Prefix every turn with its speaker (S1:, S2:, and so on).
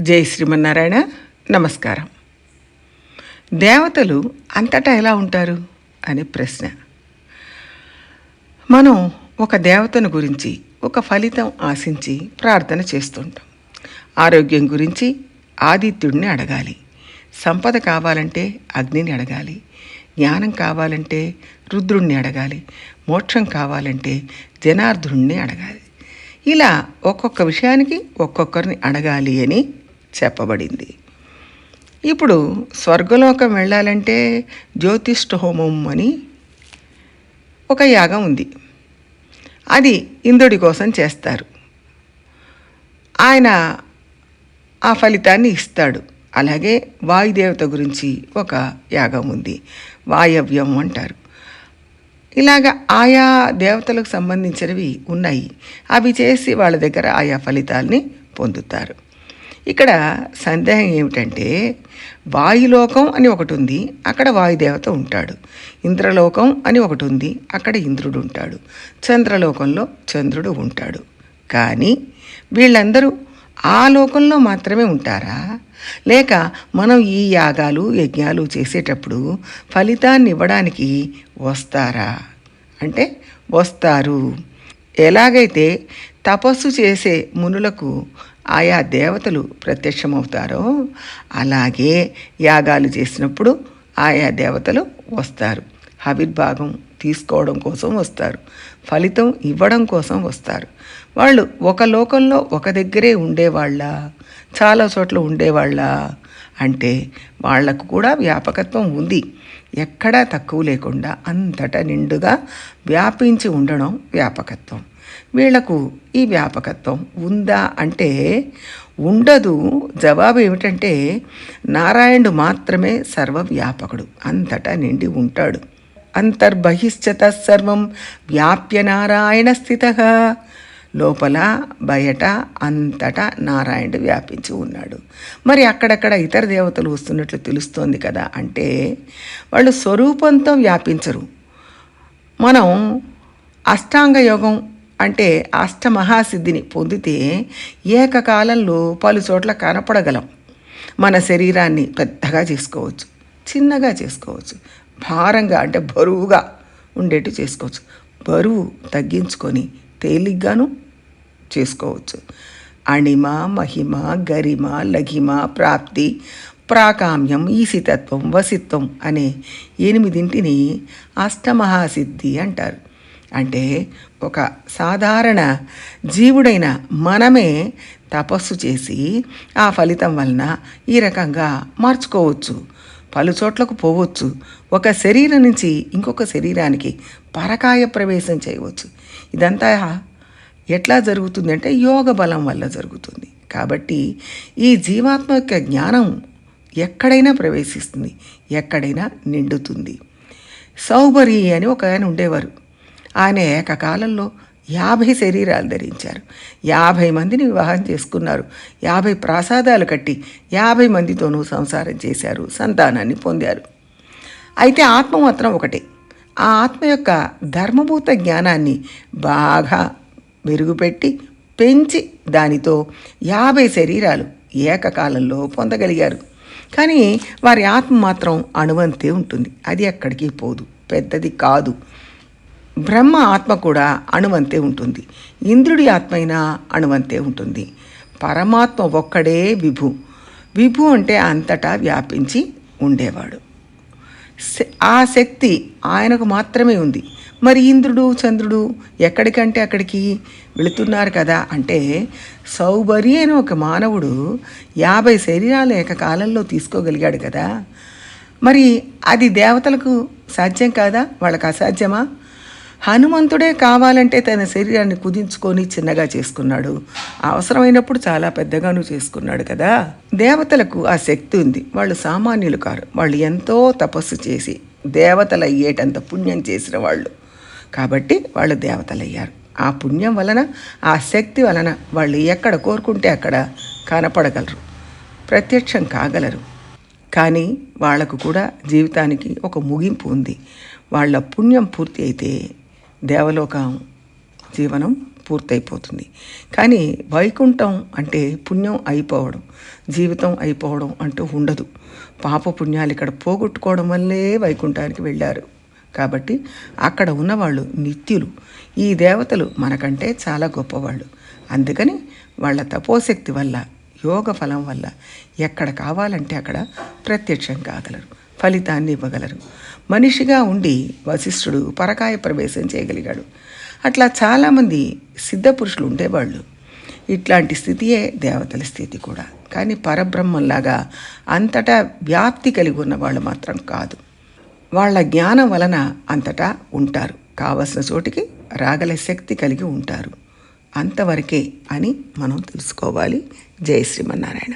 S1: జై శ్రీమన్నారాయణ. నమస్కారం. దేవతలు అంతటా ఎలా ఉంటారు? అనే ప్రశ్న. మనం ఒక దేవతను గురించి ఒక ఫలితం ఆశించి ప్రార్థన చేస్తుంటాం. ఆరోగ్యం గురించి ఆదిత్యుడిని అడగాలి. సంపద కావాలంటే అగ్నిని అడగాలి. జ్ఞానం కావాలంటే రుద్రుణ్ణి అడగాలి. మోక్షం కావాలంటే జనార్దుణ్ణి అడగాలి. ఇలా ఒక్కొక్క విషయానికి ఒక్కొక్కరిని అడగాలి అని చెప్పబడింది. ఇప్పుడు స్వర్గలోకం వెళ్ళాలంటే జ్యోతిష్ఠ హోమం అని ఒక యాగం ఉంది. అది ఇంద్రుడి కోసం చేస్తారు. ఆయన ఆ ఫలితాన్ని ఇస్తాడు. అలాగే వాయుదేవత గురించి ఒక యాగం ఉంది. వాయవ్యం అంటారు. ఇలాగ ఆయా దేవతలకు సంబంధించినవి ఉన్నాయి. అవి చేసి వాళ్ళ దగ్గర ఆయా ఫలితాల్ని పొందుతారు. ఇక్కడ సందేహం ఏమిటంటే వాయులోకం అని ఒకటి ఉంది అక్కడ వాయుదేవత ఉంటాడు. ఇంద్రలోకం అని ఒకటి ఉంది అక్కడ ఇంద్రుడు ఉంటాడు. చంద్రలోకంలో చంద్రుడు ఉంటాడు. కానీ వీళ్ళందరూ ఆ లోకంలో మాత్రమే ఉంటారా? లేక మనం ఈ యాగాలు యజ్ఞాలు చేసేటప్పుడు ఫలితాన్ని ఇవ్వడానికి వస్తారా? అంటే వస్తారు. ఎలాగైతే తపస్సు చేసే మునులకు ఆయా దేవతలు ప్రత్యక్షమవుతారో అలాగే యాగాలు చేసినప్పుడు ఆయా దేవతలు వస్తారు. హవిర్భాగం తీసుకోవడం కోసం వస్తారు. ఫలితం ఇవ్వడం కోసం వస్తారు. వాళ్ళు ఒక లోకంలో ఒక దగ్గరే ఉండేవాళ్ళ చాలా చోట్ల ఉండేవాళ్ళ అంటే వాళ్ళకు కూడా వ్యాపకత్వం ఉంది. ఎక్కడా తక్కువ లేకుండా అంతటా నిండుగా వ్యాపించి ఉండడం వ్యాపకత్వం. వీళ్ళకు ఈ వ్యాపకత్వం ఉందా అంటే ఉండదు. జవాబు ఏమిటంటే నారాయణుడు మాత్రమే సర్వవ్యాపకుడు. అంతటా నిండి ఉంటాడు. అంతర్బహిశ్చత సర్వం వ్యాప్య నారాయణ స్థిత. లోపల బయట అంతటా నారాయణుడు వ్యాపించి ఉన్నాడు. మరి అక్కడక్కడ ఇతర దేవతలు వస్తున్నట్లు తెలుస్తోంది కదా అంటే వాళ్ళు స్వరూపంతో వ్యాపించరు. మనం అష్టాంగ యోగం అంటే అష్టమహాసిద్ధిని పొందితే ఏకకాలంలో పలు చోట్ల కనపడగలం. మన శరీరాన్ని పెద్దగా చేసుకోవచ్చు చిన్నగా చేసుకోవచ్చు భారంగా అంటే బరువుగా ఉండేట్టు చేసుకోవచ్చు. బరువు తగ్గించుకొని తేలిగ్గాను చేసుకోవచ్చు. అణిమ మహిమ గరిమ లఘిమ ప్రాప్తి ప్రాకామ్యం ఈసితత్వం వసిత్వం అనే ఎనిమిదింటిని అష్టమహాసిద్ధి అంటారు. అంటే ఒక సాధారణ జీవుడైన మనమే తపస్సు చేసి ఆ ఫలితం వలన ఈ రకంగా మార్చుకోవచ్చు. పలు చోట్లకు పోవచ్చు. ఒక శరీరం నుంచి ఇంకొక శరీరానికి పరకాయ ప్రవేశం చేయవచ్చు. ఇదంతా ఎట్లా జరుగుతుంది అంటే యోగ బలం వల్ల జరుగుతుంది. కాబట్టి ఈ జీవాత్మ యొక్క జ్ఞానం ఎక్కడైనా ప్రవేశిస్తుంది ఎక్కడైనా నిండుతుంది. సౌబరి అని ఒక ఆయన ఉండేవారు. ఆయన ఏకకాలంలో యాభై శరీరాలు ధరించారు. యాభై మందిని వివాహం చేసుకున్నారు. యాభై ప్రాసాదాలు కట్టి యాభై మందితోనూ సంసారం చేశారు. సంతానాన్ని పొందారు. అయితే ఆత్మ మాత్రం ఒకటే. ఆ ఆత్మ యొక్క ధర్మభూత జ్ఞానాన్ని బాగా మెరుగుపెట్టి పెంచి దానితో యాభై శరీరాలు ఏకకాలంలో పొందగలిగారు. కానీ వారి ఆత్మ మాత్రం అణువంతే ఉంటుంది. అది ఎక్కడికి పోదు. పెద్దది కాదు. బ్రహ్మ ఆత్మ కూడా అణువంతే ఉంటుంది. ఇంద్రుడి ఆత్మ అయినా అణువంతే ఉంటుంది. పరమాత్మ ఒక్కడే విభు. విభు అంటే అంతటా వ్యాపించి ఉండేవాడు. ఆ శక్తి ఆయనకు మాత్రమే ఉంది. మరి ఇంద్రుడు చంద్రుడు ఎక్కడికంటే అక్కడికి వెళుతున్నారు కదా అంటే సౌబరి అని ఒక మానవుడు యాభై శరీరాలు ఏకకాలంలో తీసుకోగలిగాడు కదా. మరి అది దేవతలకు సాధ్యం కాదా? వాళ్ళకి అసాధ్యమా? హనుమంతుడే కావాలంటే తన శరీరాన్ని కుదించుకొని చిన్నగా చేసుకున్నాడు. అవసరమైనప్పుడు చాలా పెద్దగాను చేసుకున్నాడు కదా. దేవతలకు ఆ శక్తి ఉంది. వాళ్ళు సామాన్యులు కారు. వాళ్ళు ఎంతో తపస్సు చేసి దేవతలు అయ్యేటంత పుణ్యం చేసిన వాళ్ళు. కాబట్టి వాళ్ళు దేవతలయ్యారు. ఆ పుణ్యం వలన ఆ శక్తి వలన వాళ్ళు ఎక్కడ కోరుకుంటే అక్కడ కనపడగలరు. ప్రత్యక్షం కాగలరు. కానీ వాళ్ళకు కూడా జీవితానికి ఒక ముగింపు ఉంది. వాళ్ళ పుణ్యం పూర్తి అయితే దేవలోకం జీవనం పూర్తయిపోతుంది. కానీ వైకుంఠం అంటే పుణ్యం అయిపోవడం జీవితం అయిపోవడం అంటూ ఉండదు. పాప పుణ్యాలు ఇక్కడ పోగొట్టుకోవడం వల్లే వైకుంఠానికి వెళ్ళారు. కాబట్టి అక్కడ ఉన్నవాళ్ళు నిత్యులు. ఈ దేవతలు మనకంటే చాలా గొప్పవాళ్ళు. అందుకని వాళ్ళ తపోశక్తి వల్ల యోగ ఫలం వల్ల ఎక్కడ కావాలంటే అక్కడ ప్రత్యక్షం కాగలరు. ఫలితాన్ని ఇవ్వగలరు. మనిషిగా ఉండి వశిష్ఠుడు పరకాయ ప్రవేశం చేయగలిగాడు. అట్లా చాలామంది సిద్ధపురుషులు ఉండేవాళ్ళు. ఇట్లాంటి స్థితియే దేవతల స్థితి కూడా. కానీ పరబ్రహ్మంలాగా అంతటా వ్యాప్తి కలిగి ఉన్న వాళ్ళు మాత్రం కాదు. వాళ్ళ జ్ఞానం వలన అంతటా ఉంటారు. కావలసిన చోటికి రాగల శక్తి కలిగి ఉంటారు. అంతవరకే అని మనం తెలుసుకోవాలి. జయ శ్రీమన్నారాయణ.